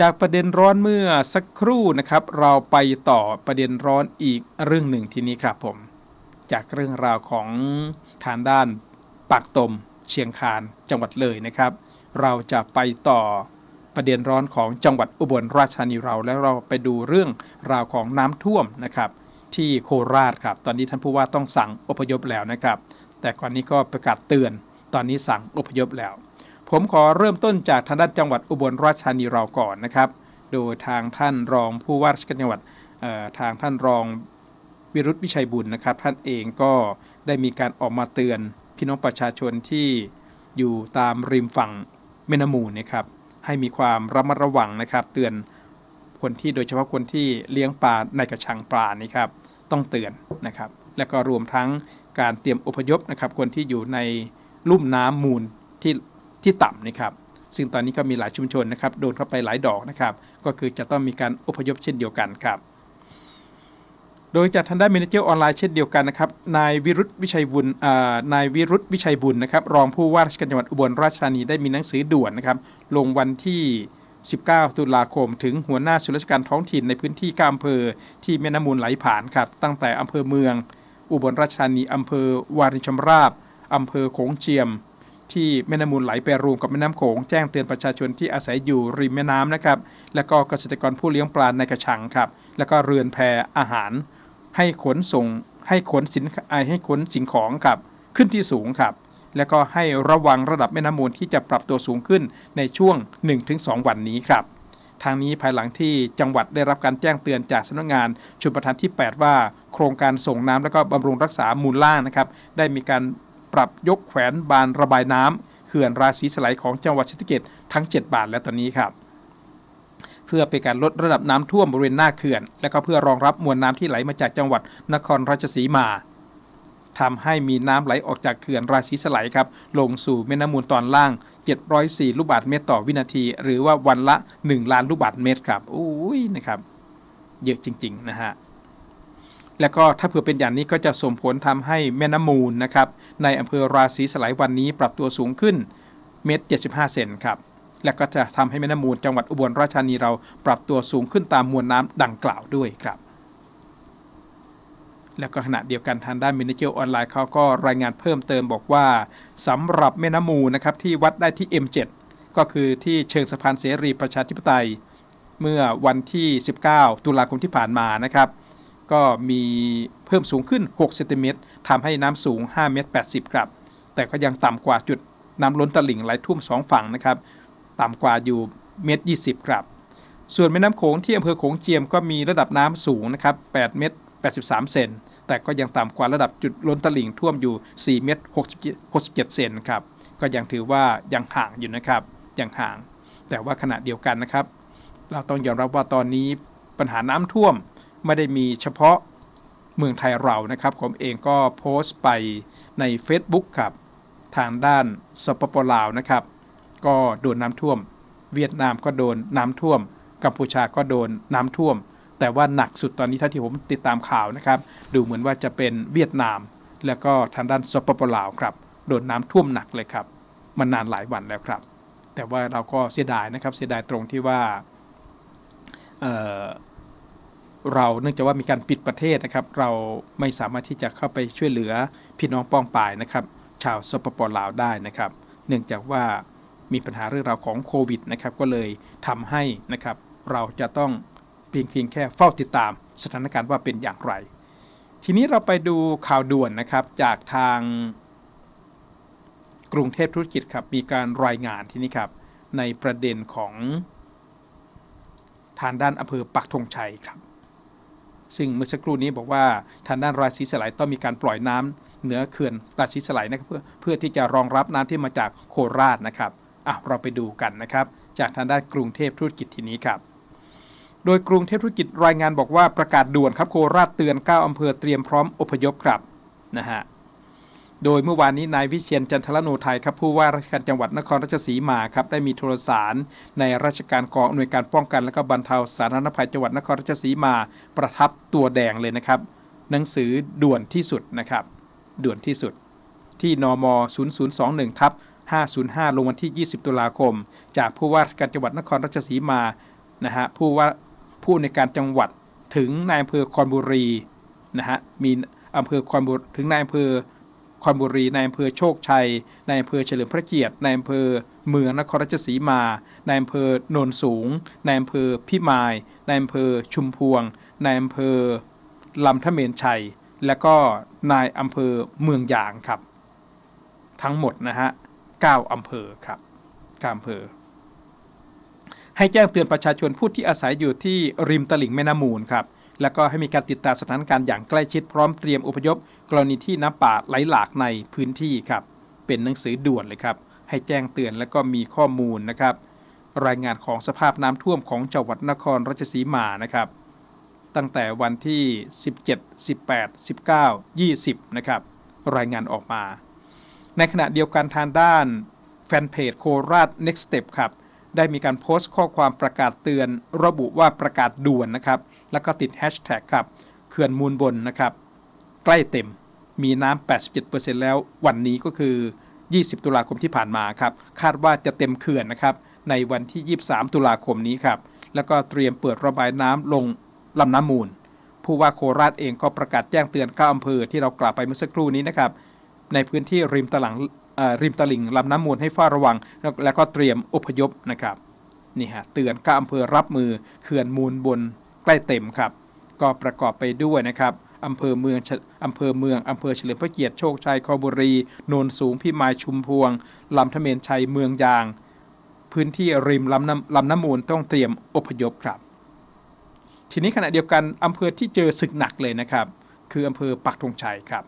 จากประเด็นร้อนเมื่อสักครู่นะครับ เราไปต่อประเด็นร้อนอีกเรื่องหนึ่งทีนี้ครับผม จากเรื่องราวของทางด้านปากตม เชียงคานจังหวัดเลยนะครับ เราจะไปต่อประเด็นร้อนของจังหวัดอุบลราชธานีเราแล้วเราไปดูเรื่องราวของน้ำท่วมนะครับ ที่โคราชครับตอนนี้ท่านผู้ว่าต้องสั่งอพยพแล้วนะครับ แต่ก่อนนี้ก็ประกาศเตือน ตอนนี้สั่งอพยพแล้ว ผมขอเริ่มต้นจากทางด้านจังหวัดอุบลราชธานีเราก่อนนะครับ โดยทางท่านรองผู้ว่าราชการจังหวัดทางท่านรองวิรุธวิชัยบุญนะครับ ท่านเองก็ได้มีการออกมาเตือนพี่น้องประชาชนที่อยู่ตามริมฝั่งแม่น้ำมูลนะครับให้มีความระมัดระวังนะครับ เตือนคนที่โดยเฉพาะคนที่เลี้ยงปลาในกระชังปลานี่ครับต้องเตือนนะครับ และก็รวมทั้งการเตรียมอพยพนะครับ คนที่อยู่ในลุ่มน้ำมูลที่ ที่ต่ำนะครับ ซึ่งตอนนี้ก็มีหลายชุมชนนะครับโดนเข้าไปหลายดอกนะครับ ก็คือจะต้องมีการอพยพเช่นเดียวกันครับ โดยจากทางด้านเมนเจอร์ออนไลน์เช่นเดียวกันนะครับนายวิรุธวิชัยบุญนายวิรุธวิชัยบุญนะครับรองผู้ว่าราชการจังหวัดอุบลราชธานีได้มีหนังสือด่วนนะครับ ลงวันที่19 ตุลาคม ถึงหัวหน้าส่วนราชการท้องถิ่นในพื้นที่9อำเภอ ที่แม่น้ำมูลไหลผ่านครับ ตั้งแต่อำเภอเมือง อุบลราชธานีอำเภอวารินชำราบอำเภอโขงเจียม ที่แม่น้ำมูลไหลไปรวมกับแม่น้ำโขงแจ้งเตือนประชาชนที่อาศัยอยู่ริมแม่น้ำนะครับ และก็เกษตรกรผู้เลี้ยงปลาในกระชังครับ แล้วก็เรือนแพอาหาร ให้ขนส่ง ให้ขนสินอ่าให้ขนสิ่งของครับขึ้นที่สูงครับ แล้วก็ให้ระวังระดับแม่น้ำมูลที่จะปรับตัวสูงขึ้นในช่วง 1-2 วันนี้ครับทางนี้ภายหลังที่จังหวัดได้รับการแจ้งเตือนจากสำนักงานชลประทานที่ 8 ว่า โครงการส่งน้ำและก็บำรุงรักษามูลล่างนะครับ ได้มีการ ปรับยกแขวนบานระบายน้ำเขื่อนราศีสไลยของจังหวัดศรีสะเกษทั้ง 7 บานแล้วตอนนี้ครับ เพื่อเป็นการลดระดับน้ำท่วมบริเวณหน้าเขื่อน และก็เพื่อรองรับมวลน้ำที่ไหลมาจากจังหวัดนครราชสีมาทำให้มีน้ำไหลออกจากเขื่อนราศีสไลยครับ ลงสู่แม่น้ำมูลตอนล่าง 704 ลูกบาศก์เมตรต่อวินาที หรือว่าวันละ 1 ล้านลูกบาศก์เมตรครับ อุ้ยนะครับ เยอะจริง ๆ นะฮะ แล้วก็ถ้าเผื่อเป็นอย่างนี้ก็จะส่งผลทำให้แม่น้ำมูลนะครับในอำเภอราศีสไลยวันนี้ปรับตัวสูงขึ้นเมตร75 เซนครับและก็จะทำให้แม่น้ำมูลจังหวัดอุบลราชธานีเราปรับตัวสูงขึ้นตามมวลน้ำดังกล่าวด้วยครับ แล้วก็ขณะเดียวกันทางด้านมินิเจอร์ออนไลน์เขาก็รายงานเพิ่มเติมบอกว่าสำหรับแม่น้ำมูลนะครับที่วัดได้ที่ M7 ก็คือที่เชิงสะพานเสรีประชาธิปไตย เมื่อวันที่ 19 ตุลาคมที่ผ่านมานะครับ ก็มีเพิ่มสูงขึ้น6เซนติเมตรทำให้น้ำสูง5เมตร80ครับ แต่ก็ยังต่ำกว่าจุดน้ำล้นตลิ่งไหลท่วมสองฝั่งนะครับ ต่ำกว่าอยู่เมตร20ครับ ส่วนแม่น้ำโขงที่อำเภอโขงเจียมก็มีระดับน้ำสูงนะครับ8เมตร83 เซน แต่ก็ยังต่ำกว่าระดับจุดล้นตลิ่งท่วมอยู่ 4 เมตร67เซนครับ ก็ยังถือว่ายังห่างอยู่นะครับ ยังห่าง แต่ว่าขณะเดียวกันนะครับ เราต้องยอมรับว่าตอนนี้ปัญหาน้ำท่วม ไม่ได้มีเฉพาะเมืองไทยเรานะครับ ผมเองก็โพสต์ไปใน Facebook ครับ ทางด้านสปปลาวนะครับ ก็โดนน้ำท่วม เวียดนามก็โดนน้ำท่วม กัมพูชาก็โดนน้ำท่วม แต่ว่าหนักสุดตอนนี้เท่าที่ผมติดตามข่าวนะครับ ดูเหมือนว่าจะเป็นเวียดนาม แล้วก็ทางด้านสปปลาวครับ โดนน้ำท่วมหนักเลยครับมันนานหลายวันแล้วครับ แต่ว่าเราก็เสียดายนะครับ เสียดายตรงที่ว่า เราเนื่องจากว่ามีการปิดประเทศนะครับ เราไม่สามารถที่จะเข้าไปช่วยเหลือพี่น้องป้องปายนะครับ ชาวสปปลาวได้นะครับ เนื่องจากว่ามีปัญหาเรื่องราวของโควิดนะครับ ก็เลยทำให้นะครับ เราจะต้องเพียงเพียงแค่เฝ้าติดตามสถานการณ์ว่าเป็นอย่างไร ทีนี้เราไปดูข่าวด่วนนะครับจากทางกรุงเทพธุรกิจครับมีการรายงานที่นี่ครับในประเด็นของทางด้านอำเภอปักธงชัยครับ ซึ่งเมื่อสักครู่นี้บอกว่าทางด้านราศีสลายต้องมีการปล่อยน้ำเหนือเขื่อนราศีสลายนะครับเพื่อเพื่อที่จะรองรับน้ำที่มาจากโคราชนะครับอะเราไปดูกันนะครับ จากทางด้านกรุงเทพธุรกิจทีนี้ครับ โดยกรุงเทพธุรกิจรายงานบอกว่าประกาศด่วนครับโคราชเตือน 9 อำเภอเตรียมพร้อมอพยพครับนะฮะ โดยเมื่อวานนี้นายวิเชียนจันทรโนไทยครับผู้ว่าราชการจังหวัดนครราชสีมาครับได้มีโทรสารในราชการกองอำนวยการป้องกันและก็บรรเทาสาธารณภัยจังหวัดนครราชสีมาประทับตัวแดงเลยนะครับ หนังสือด่วนที่สุดนะครับ ด่วนที่สุด ที่นม 0021ทับ505 ลงวันที่ 20 ตุลาคม จากผู้ว่าราชการจังหวัดนครราชสีมานะฮะผู้ว่าผู้ในการจังหวัดถึงนายอำเภอคอนบุรีนะฮะมีอำเภอคอนบุรีถึงนายอำเภอ คอนบุรีในอำเภอโชคชัย ในอำเภอเฉลิมพระเกียรติในอำเภอเมืองนครราชสีมา ในอำเภอโนนสูง ในอำเภอพิมาย ในอำเภอชุมพวง ในอำเภอลำทะเมนชัย และก็นายอำเภอเมืองยางครับ ทั้งหมดนะฮะ9อำเภอครับ9อำเภอให้แจ้งเตือนประชาชนผู้ที่อาศัยอยู่ที่ริมตลิ่งแม่น้ำมูลครับ แล้วก็ให้มีการติดตามสถานการณ์อย่างใกล้ชิดพร้อมเตรียมอพยพ กรณีที่น้ำป่าไหลหลากในพื้นที่ครับ เป็นหนังสือด่วนเลยครับ ให้แจ้งเตือนแล้วก็มีข้อมูลนะครับ รายงานของสภาพน้ำท่วมของจังหวัดนครราชสีมานะครับ ตั้งแต่วันที่ 17 18 19 20 นะครับ รายงานออกมา ในขณะเดียวกันทางด้านแฟนเพจโคราช Next Step ครับได้มีการโพสต์ข้อความประกาศเตือน ระบุว่าประกาศด่วนนะครับ แล้วก็ติดแฮชแท็กครับเขื่อนมูลบนนะครับ ใกล้เต็มมีน้ำ 87%แล้ววันนี้ก็คือ 20 ตุลาคมที่ผ่านมาครับ คาดว่าจะเต็มเขื่อนนะครับ ในวันที่ 23 ตุลาคมนี้ครับ แล้วก็เตรียมเปิดระบายน้ำลงลำน้ำมูล ผู้ว่าโคราชเองก็ประกาศแจ้งเตือน9อำเภอที่เรากล่าวไปเมื่อสักครู่นี้นะครับ ในพื้นที่ริมตลังริมตลิ่งลำน้ำมูลให้เฝ้าระวัง แล้วแล้วก็เตรียมอพยพนะครับ นี่ฮะ เตือน9อำเภอรับมือเขื่อนมูลบน ใกล้เต็มครับ ก็ประกอบไปด้วยนะครับอำเภอเมืองอำเภอเมืองอำเภอเฉลิมพระเกียรติโชคชัยคอบุรีโนนสูงพิมายชุมพวงลำทะเมนชัยเมืองยาง พื้นที่ริมลำน้ำลำน้ำมูลต้องเตรียมอพยพครับ ทีนี้ขณะเดียวกันอำเภอที่เจอศึกหนักเลยนะครับ คืออำเภอปักธงชัยครับ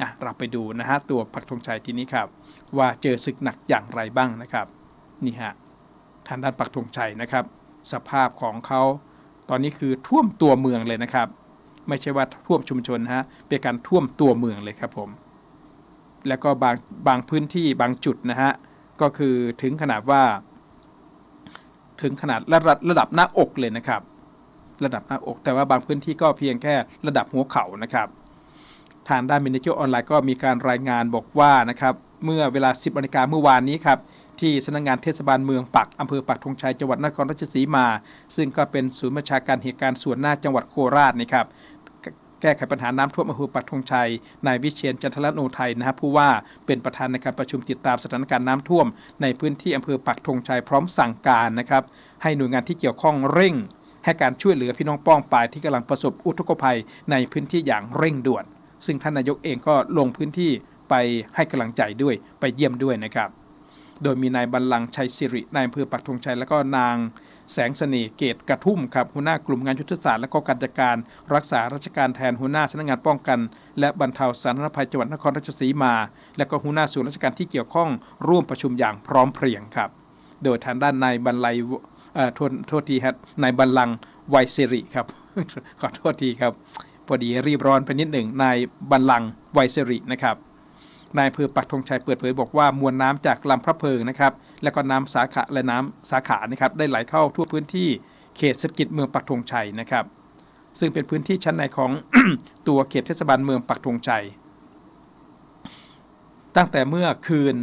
อะเราไปดูนะฮะตัวปักธงชัยทีนี้ครับ ว่าเจอศึกหนักอย่างไรบ้างนะครับนี่ฮะทางด้านปักธงชัยนะครับ สภาพของเขา ตอนนี้คือท่วมตัวเมืองเลยนะครับ ไม่ใช่ว่าท่วมชุมชนฮะเป็นการท่วมตัวเมืองเลยครับผม แล้วก็บางบางพื้นที่บางจุดนะฮะก็คือถึงขนาดว่า ถึงขนาดระดับระดับหน้าอกเลยนะครับ ระดับหน้าอก แต่ว่าบางพื้นที่ก็เพียงแค่ระดับหัวเข่านะครับทางด้านมินิเจอร์ออนไลน์ก็มีการรายงานบอกว่านะครับ เมื่อเวลา 10นาฬิกาเมื่อวานนี้ครับ ที่สำนักงานเทศบาลเมืองปักอำเภอปักธงชัยจังหวัดนครราชสีมา ซึ่งก็เป็นศูนย์บัญชาการเหตุการณ์ส่วนหน้าจังหวัดโคราชนะครับแก้ไขปัญหาน้ำท่วมอำเภอปักธงชัย นายวิเชียนจันทรโนไทยนะครับผู้ว่าเป็นประธานในการประชุมติดตามสถานการณ์น้ำท่วม ในพื้นที่อำเภอปักธงชัยพร้อมสั่งการนะครับให้หน่วยงานที่เกี่ยวข้องเร่ง ให้การช่วยเหลือพี่น้องป้องปายที่กำลังประสบอุทกภัยในพื้นที่อย่างเร่งด่วน ซึ่งท่านนายกเองก็ลงพื้นที่ไปให้กำลังใจด้วยไปเยี่ยมด้วยนะครับ โดยมีนายบัลลังชัยสิรินายอำเภอปักธงชัยและก็นางแสงเสน่ห์เกตกระทุ่มครับหัวหน้ากลุ่มงานยุทธศาสตร์และก็การจัดการรักษาราชการแทนหัวหน้าสำนักงานป้องกัน และบรรเทาสาธารณภัยจังหวัดนครราชสีมา และก็หัวหน้าส่วนราชการที่เกี่ยวข้องร่วมประชุมอย่างพร้อมเพรียงครับ โดยทางด้านนายบรรลัยเอ่อโทษโทษทีครับนายบัลลังไวยสิริครับขอโทษทีครับพอดีรีบร้อนไปนิดหนึ่งนายบัลลังไวยสิรินะครับ นายอำเภอปักธงชัยเปิดเผยบอกว่ามวลน้ำจากลำพระเพิงนะครับและก็น้ำสาขาและน้ำสาขานะครับได้ไหลเข้าทั่วพื้นที่เขตเศรษฐกิจเมืองปักธงชัยนะครับ ซึ่งเป็นพื้นที่ชั้นในของตัวเขตเทศบาลเมืองปักธงชัย ตั้งแต่เมื่อคืน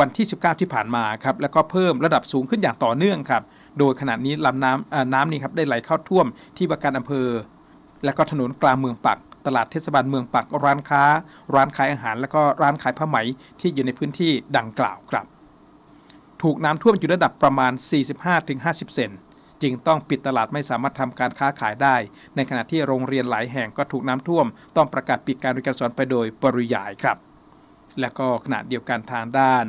วันที่ 19 ที่ผ่านมาครับแล้วก็เพิ่มระดับสูงขึ้นอย่างต่อเนื่องครับโดยขณะนี้ลำน้ำน้ำนี่ครับได้ไหลเข้าท่วมที่ว่าการอำเภอ และก็ถนนกลางเมืองปัก ตลาดเทศบาลเมืองปักร้านค้า ร้านขายอาหาร และก็ร้านขายผ้าไหมที่อยู่ในพื้นที่ดังกล่าวครับ ถูกน้ำท่วมอยู่ระดับประมาณ 45-50 เซนจึงต้องปิดตลาดไม่สามารถทำการค้าขายได้ ในขณะที่โรงเรียนหลายแห่งก็ถูกน้ำท่วม ต้องประกาศปิดการเรียนการสอนไปโดยปริยายครับ และก็ขณะเดียวกันทางด้าน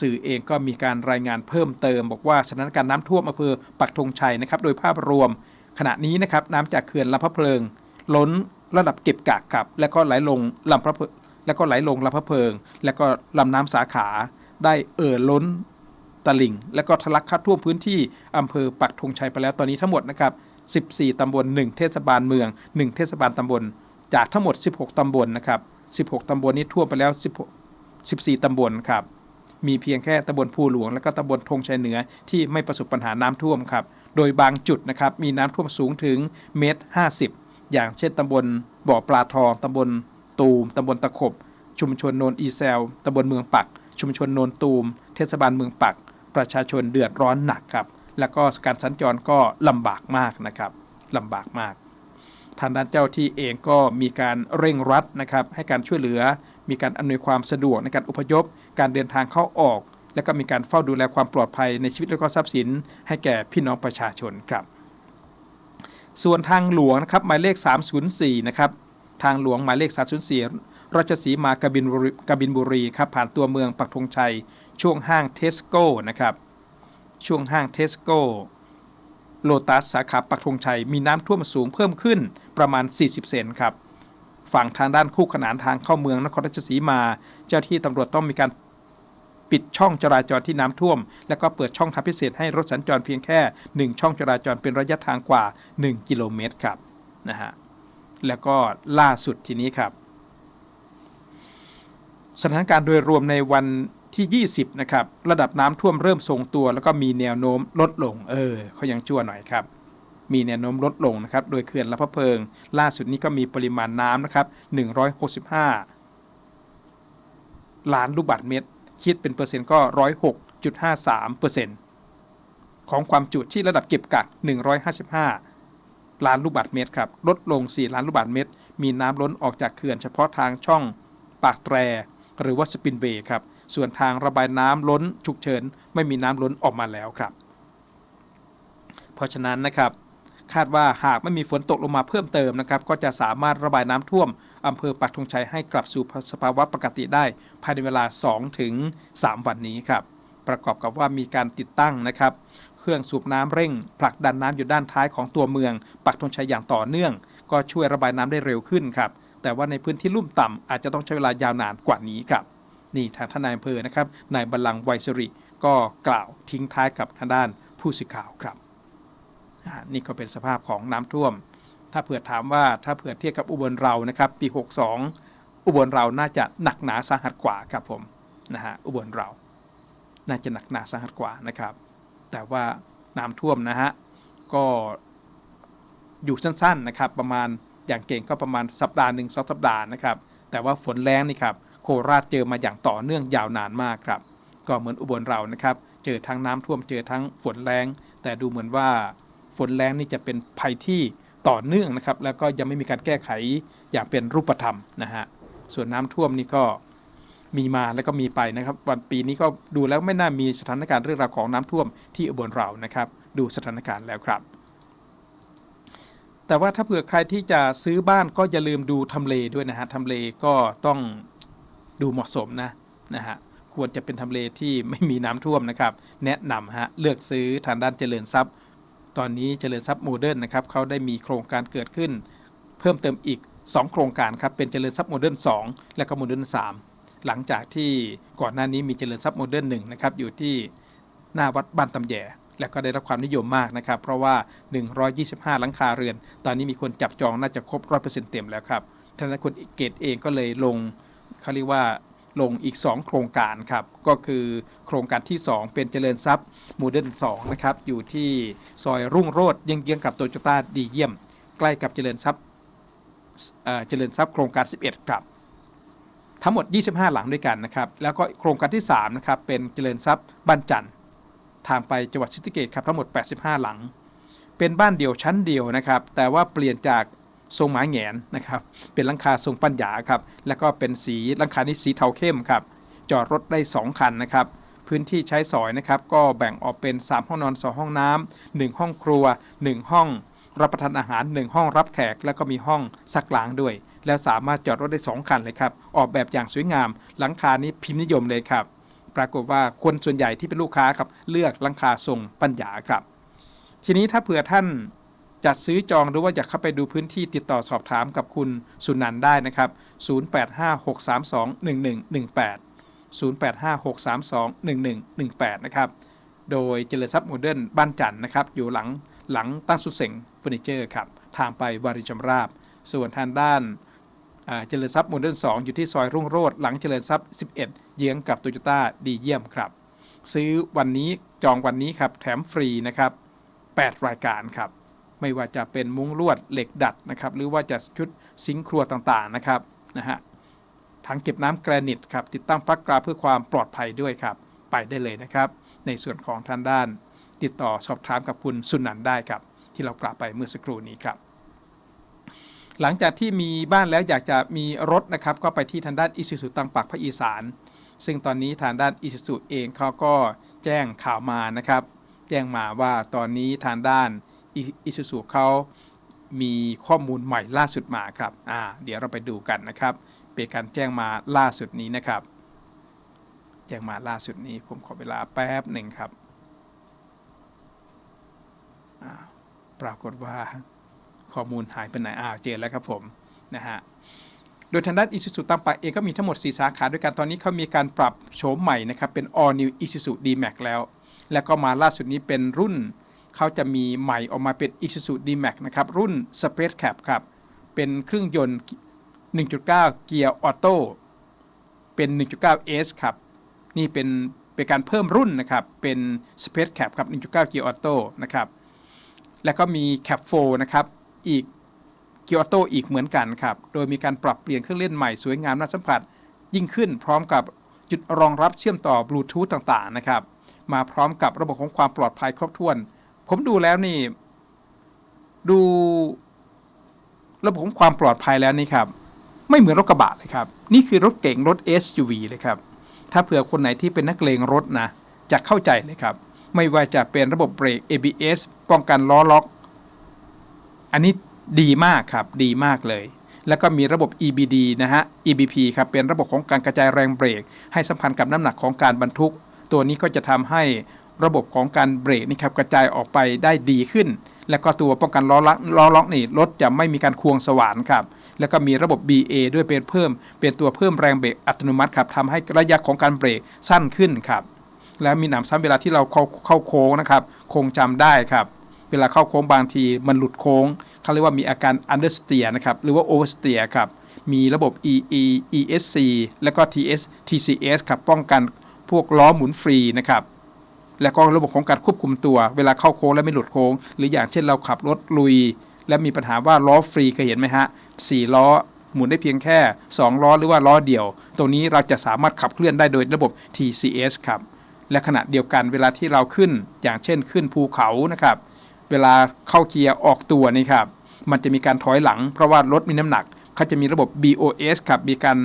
สื่อเองก็มีการรายงานเพิ่มเติม บอกว่าสถานการณ์น้ำท่วมอำเภอปักธงชัยนะครับ โดยภาพรวม ขณะนี้นะครับน้ำจากเขื่อนลำพะเพลิง ล้นระดับเก็บกักครับ แล้วก็ไหลลงลำพระแล้วก็ไหลลงลำพระเพลิง แล้วก็ลำน้ำสาขาได้เอ่อล้นตลิ่ง แล้วก็ทะลักเข้าท่วมพื้นที่อำเภอปักธงชัยไปแล้วตอนนี้ทั้งหมดนะครับ14 ตำบล 1 เทศบาลเมือง 1 เทศบาลตำบล จากทั้งหมด 16 ตำบลนะครับ 16 ตำบลนี้ท่วมไปแล้ว 16 14 ตำบลครับ มีเพียงแค่ตำบลภูหลวง และก็ตำบลธงชัยเหนือที่ไม่ประสบปัญหาน้ำท่วมครับ โดยบางจุดนะครับมีน้ำท่วมสูงถึงเมตร 50 อย่างเช่นตำบลบ่อปลาทองตำบลตูมตำบลตะขบ ชุมชนโนนอีแซลตำบลเมืองปัก ชุมชนโนนตูม เทศบาลเมืองปัก ประชาชนเดือดร้อนหนักครับ แล้วก็การสัญจรก็ลำบากมากนะครับลำบากมาก ทางด้านเจ้าที่เองก็มีการเร่งรัดนะครับ ให้การช่วยเหลือ มีการอำนวยความสะดวกในการอพยพ การเดินทางเข้าออก และก็มีการเฝ้าดูแลความปลอดภัยในชีวิตและก็ทรัพย์สิน ให้แก่พี่น้องประชาชนครับ ส่วนทางหลวงนะครับหมายเลข 304 นะครับทางหลวงหมายเลข 304ราชสีมากบินบุรีกบินบุรีครับผ่านตัวเมืองปักธงชัย ช่วงห้างเทสโก้นะครับช่วงห้างเทสโก้โลตัสสาขาปักธงชัย มีน้ำท่วมสูงเพิ่มขึ้นประมาณ 40 เซนครับฝั่งทางด้านคู่ขนานทางเข้าเมืองนครราชสีมา เจ้าที่ตำรวจต้องมีการ ปิดช่องจราจรที่น้ำท่วม แล้วก็เปิดช่องทางพิเศษให้รถสัญจรเพียงแค่ 1 ช่องจราจรเป็นระยะทางกว่า 1 กิโลเมตรครับนะฮะแล้วก็ล่าสุดทีนี้ครับ สถานการณ์โดยรวมในวันที่ 20 นะครับ ระดับน้ำท่วมเริ่มทรงตัว แล้วก็มีแนวโน้มลดลง เออเขายังชั่วหน่อยครับ มีแนวโน้มลดลงนะครับ โดยเขื่อนลำพะเพิง ล่าสุดนี้ก็มีปริมาณน้ำนะครับ 165 ล้านลูกบาศก์เมตร คิดเป็นเปอร์เซ็นต์ก็106.53เปอร์เซ็นต์ของความจุที่ระดับเก็บกัก155ล้านลูกบาศก์เมตรครับ ลดลง 4 ล้านลูกบาศก์เมตร มีน้ำล้นออกจากเขื่อนเฉพาะทางช่องปากแตร หรือว่าสปินเวย์ครับ ส่วนทางระบายน้ำล้นฉุกเฉิน ไม่มีน้ำล้นออกมาแล้วครับ เพราะฉะนั้นนะครับ คาดว่าหากไม่มีฝนตกลงมาเพิ่มเติมนะครับ ก็จะสามารถระบายน้ำท่วม อำเภอปักธงชัยให้กลับสู่สภาวะปกติได้ภายในเวลา 2 ถึง 3 วันนี้ครับ ประกอบกับว่ามีการติดตั้งนะครับ เครื่องสูบน้ำเร่ง ผลักดันน้ำอยู่ด้านท้ายของตัวเมือง ปักธงชัยอย่างต่อเนื่อง ก็ช่วยระบายน้ำได้เร็วขึ้นครับ แต่ว่าในพื้นที่ลุ่มต่ำอาจจะต้องใช้เวลายาวนานกว่านี้ครับ นี่ทางทานายอำเภอนะครับ นายบัลลังไวสริก็กล่าวทิ้งท้ายกับทางด้านผู้สื่อข่าวครับนี่ก็เป็นสภาพของน้ำท่วม ถ้าเผื่อถามว่าถ้าเผื่อเทียบกับอุบลเรานะครับปี 62 อุบลเราน่าจะหนักหนาสาหัสกว่าครับผมนะฮะอุบลเรา น่าจะหนักหนาสาหัสกว่านะครับ แต่ว่าน้ำท่วมนะฮะก็อยู่สั้นๆนะครับ ประมาณอย่างเก่งก็ประมาณสัปดาห์หนึ่งสองสัปดาห์นะครับ แต่ว่าฝนแรงนี่ครับโคราชเจอมาอย่างต่อเนื่องยาวนานมากครับ ก็เหมือนอุบลเรานะครับ เจอทั้งน้ำท่วมเจอทั้งฝนแรง แต่ดูเหมือนว่าฝนแรงนี่จะเป็นภัยที่ ต่อเนื่องนะครับ แล้วก็ยังไม่มีการแก้ไขอย่างเป็นรูปธรรมนะฮะส่วนน้ำท่วมนี่ก็มีมาแล้วก็มีไปนะครับ วันปีนี้ก็ดูแล้วไม่น่ามีสถานการณ์เรื่องราวของน้ำท่วมที่อุบลเรานะครับ ดูสถานการณ์แล้วครับ แต่ว่าถ้าเผื่อใครที่จะซื้อบ้านก็อย่าลืมดูทำเลด้วยนะฮะทำเลก็ต้องดูเหมาะสมนะนะฮะควรจะเป็นทำเลที่ไม่มีน้ำท่วมนะครับ แนะนำฮะเลือกซื้อทางด้านเจริญทรัพย์ ตอนนี้เจริญทรัพย์โมเดิร์นนะครับเขาได้มีโครงการเกิดขึ้น เพิ่มเติมอีก 2 โครงการครับเป็นเจริญทรัพย์โมเดิร์น2และก็โมเดิร์น3หลังจากที่ก่อนหน้านี้มีเจริญทรัพย์โมเดิร์น1นะครับอยู่ที่หน้าวัดบ้านตำแยและก็ได้รับความนิยมมากนะครับ เพราะว่า 125 หลังคาเรือน ตอนนี้มีคนจับจองน่าจะครบ 100%เต็มแล้วครับท่านนายคุณเกตเองก็เลยลงเขาเรียกว่า ลงอีก 2 โครงการครับ ก็คือโครงการที่ 2 เป็นเจริญทรัพย์โมเดิร์น2นะครับ อยู่ที่ซอยรุ่งโรจน์เยื้องๆกับโตโยต้าดีเยี่ยม ใกล้กับเจริญทรัพย์เเจริญทรัพย์โครงการ 11 ครับ ทั้งหมด 25 หลังด้วยกันนะครับ แล้วก็โครงการที่3นะครับเป็นเจริญทรัพย์บ้านจันทร์ทางไปจังหวัดศรีสะเกษครับทั้งหมด 85 หลัง เป็นบ้านเดี่ยวชั้นเดียวนะครับ แต่ว่าเปลี่ยนจาก ทรงไม้แงนนะครับเป็นหลังคาทรงปัญญาครับแล้วก็เป็นสีหลังคานี้สีเทาเข้มครับจอดรถได้ 2 คันนะครับพื้นที่ใช้สอยนะครับก็แบ่งออกเป็น 3 ห้องนอน 2 ห้องน้ำ1ห้องครัว 1 ห้อง รับประทานอาหาร 1 ห้องรับแขก แล้วก็มีห้องซักล้างด้วย แล้วสามารถจอดรถได้ 2 คันเลยครับ ออกแบบอย่างสวยงาม หลังคานี้พิมพ์นิยมเลยครับ ปรากฏว่าคนส่วนใหญ่ที่เป็นลูกค้าครับเลือกหลังคาทรงปัญญาครับ ทีนี้ถ้าเผื่อท่าน จัดซื้อจองหรือว่าอยากเข้าไปดูพื้นที่ติดต่อสอบถามกับคุณสุนันได้นะครับ 0856321118 0856321118 นะครับ โดยเจริญทรัพย์โมเดิร์นบ้านจันทร์นะครับ อยู่หลังหลังตั้งสุดเสงเฟอร์นิเจอร์ครับ ทางไปวารินชำราบ ส่วนทางด้านเจริญทรัพย์โมเดิร์น2 อยู่ที่ซอยรุ่งโรจน์หลังเจริญทรัพย์ 11 เยื้องกับโตโยต้าดีเยี่ยมครับ ซื้อวันนี้จองวันนี้ครับ แถมฟรีนะครับ 8 รายการครับ ไม่ว่าจะเป็นมุ้งลวดเหล็กดัดนะครับหรือว่าจะชุดซิงค์ครัวต่างๆนะครับนะฮะถังเก็บน้ำแกรนิตครับติดตั้งปลั๊กกราเพื่อความปลอดภัยด้วยครับ ไปได้เลยนะครับ ในส่วนของทางด้าน ติดต่อสอบถามกับคุณสุนันท์ได้ครับ ที่เรากล่าวไปเมื่อสักครู่นี้ครับ หลังจากที่มีบ้านแล้วอยากจะมีรถนะครับ ก็ไปที่ทางด้านอิสุสุตังปักภาคอีสาน ซึ่งตอนนี้ทางด้านอิสุสุเองเขาก็แจ้งข่าวมานะครับ แจ้งมาว่าตอนนี้ทางด้าน อิสุสุเขามีข้อมูลใหม่ล่าสุดมาครับอ่าเดี๋ยวเราไปดูกันนะครับ เป็นการแจ้งมาล่าสุดนี้นะครับ แจ้งมาล่าสุดนี้ผมขอเวลาแป๊บหนึ่งครับปรากฏว่าข้อมูลหายไปไหนอ้าวเจอแล้วครับผมนะฮะโดยทางด้าน Isuzu ตังปักเองก็มีทั้งหมด 4 สาขาด้วยกันตอนนี้เขามีการปรับโฉมใหม่นะครับ เป็น All New Isuzu D-Max แล้ว แล้วก็มาล่าสุดนี้เป็นรุ่น เขาจะมีใหม่ออกมาเป็น Isuzu D-Max นะครับ รุ่น Space Cap ครับ เป็นเครื่องยนต์ 1.9 เกียร์ออโต้เป็น 1.9 S ครับ นี่เป็นเป็นการเพิ่มรุ่นนะครับ เป็น Space Cap ครับ 1.9 เกียร์ออโต้นะครับ แล้วก็มี Cap 4นะครับ อีกเกียร์ออโต้อีกเหมือนกันครับ โดยมีการปรับเปลี่ยนเครื่องเล่นใหม่สวยงามน่าสัมผัส ยิ่งขึ้นพร้อมกับจุดรองรับเชื่อมต่อบลูทูธต่างๆนะครับ มาพร้อมกับระบบของความปลอดภัยครบถ้วน ผมดูแล้วนี่ ดูระบบความปลอดภัยแล้วนี่ครับ ไม่เหมือนรถกระบะเลยครับ นี่คือรถเก๋งรถ SUV เลยครับ ถ้าเผื่อคนไหนที่เป็นนักเลงรถนะ จะเข้าใจเลยครับ ไม่ว่าจะเป็นระบบเบรก ABS ป้องกันล้อล็อก อันนี้ดีมากครับ ดีมากเลย แล้วก็มีระบบ EBD นะฮะ EBP ครับ เป็นระบบของการกระจายแรงเบรก ให้สัมพันธ์กับน้ำหนักของการบรรทุก ตัวนี้ก็จะทำให้ ระบบของการเบรกนี่ครับกระจายออกไปได้ดีขึ้น แล้วก็ตัวป้องกันล้อล็อกล้อล็อกนี่รถจะไม่มีการควงสว่านครับแล้วก็มีระบบ BA ด้วยเป็นเพิ่ม เป็นตัวเพิ่มแรงเบรกอัตโนมัติครับทำให้ระยะของการเบรกสั้นขึ้นครับแล้วมีหนำซ้ำเวลาที่เราเข้าเข้าโค้งนะครับคงจำได้ครับเวลาเข้าโค้งบางทีมันหลุดโค้งเขาเรียกว่ามีอาการ understeer นะครับหรือว่า oversteer ครับมีระบบ EE ESC แล้วก็ TS TCS ครับป้องกันพวกล้อหมุนฟรีนะครับ แล้วก็ระบบของการควบคุมตัว เวลาเข้าโค้งแล้วไม่หลุดโค้ง หรืออย่างเช่นเราขับรถลุย และมีปัญหาว่าล้อฟรีเคยเห็นไหมฮะ4ล้อหมุนได้เพียงแค่ 2 ล้อหรือว่าล้อเดียว ตรงนี้เราจะสามารถขับเคลื่อนได้โดยระบบ TCS ครับ และขณะเดียวกันเวลาที่เราขึ้น อย่างเช่นขึ้นภูเขานะครับ เวลาเข้าเกียร์ออกตัวนี่ครับ มันจะมีการถอยหลังเพราะว่ารถมีน้ำหนัก เขาจะมีระบบ BOS ครับ มีการ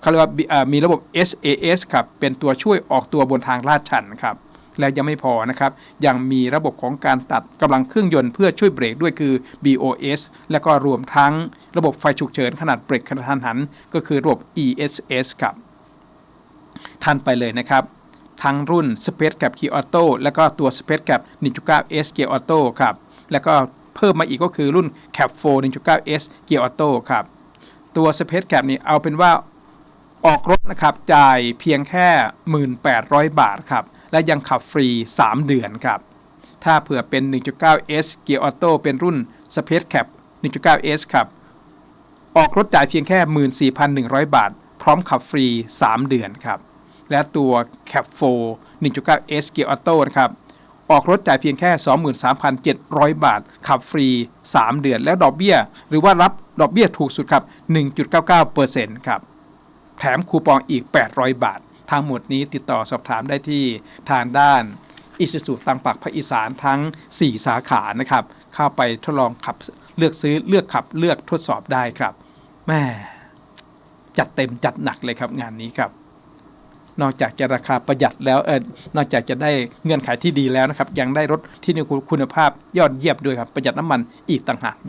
เขาเรียกว่ามีระบบ SAS ครับ เป็นตัวช่วยออกตัวบนทางลาดชันครับ และยังไม่พอนะครับ ยังมีระบบของการตัดกำลังเครื่องยนต์เพื่อช่วยเบรกด้วยคือ BOS และก็รวมทั้งระบบไฟฉุกเฉินขนาดเบรกกระทันหัน ก็คือระบบ ESS ครับทันไปเลยนะครับ ทั้งรุ่น Space Cap Gear Auto แล้วก็ตัว Space Cap 1.9 S Gear Auto ครับ แล้วก็เพิ่มมาอีกก็คือรุ่น Cap 4 1.9 S Gear Auto ครับ ตัว Space Cap นี่เอาเป็นว่าออกรถนะครับ จ่ายเพียงแค่ 1,800 บาทครับ และยังขับฟรี 3 เดือนครับ ถ้าเผื่อเป็น 1.9 S Gear Auto เป็นรุ่น Space Cap 1.9 S ครับ ออกรถจ่ายเพียงแค่ 14,100 บาท พร้อมขับฟรี 3 เดือนครับ และตัว Cap 4 1.9 S Gear Auto นะครับออกรถจ่ายเพียงแค่ 23,700 บาท ขับฟรี 3 เดือน แล้วดอกเบี้ย หรือว่ารับดอกเบี้ยถูกสุดครับ 1.99%ครับ แถมคูปองอีก 800 บาท ทั้งหมดนี้ติดต่อสอบถามได้ที่ทางด้านอิสุสุตังปักภาคอีสานทั้ง 4 สาขานะครับ เข้าไปทดลองขับเลือกซื้อเลือกขับเลือกทดสอบได้ครับแม่จัดเต็มจัดหนักเลยครับงานนี้ครับ นอกจากจะราคาประหยัดแล้วเออนอกจากจะได้เงื่อนไขที่ดีแล้วนะครับ ยังได้รถที่มีคุณภาพยอดเยี่ยมด้วยครับประหยัดน้ำมันอีกต่างหาก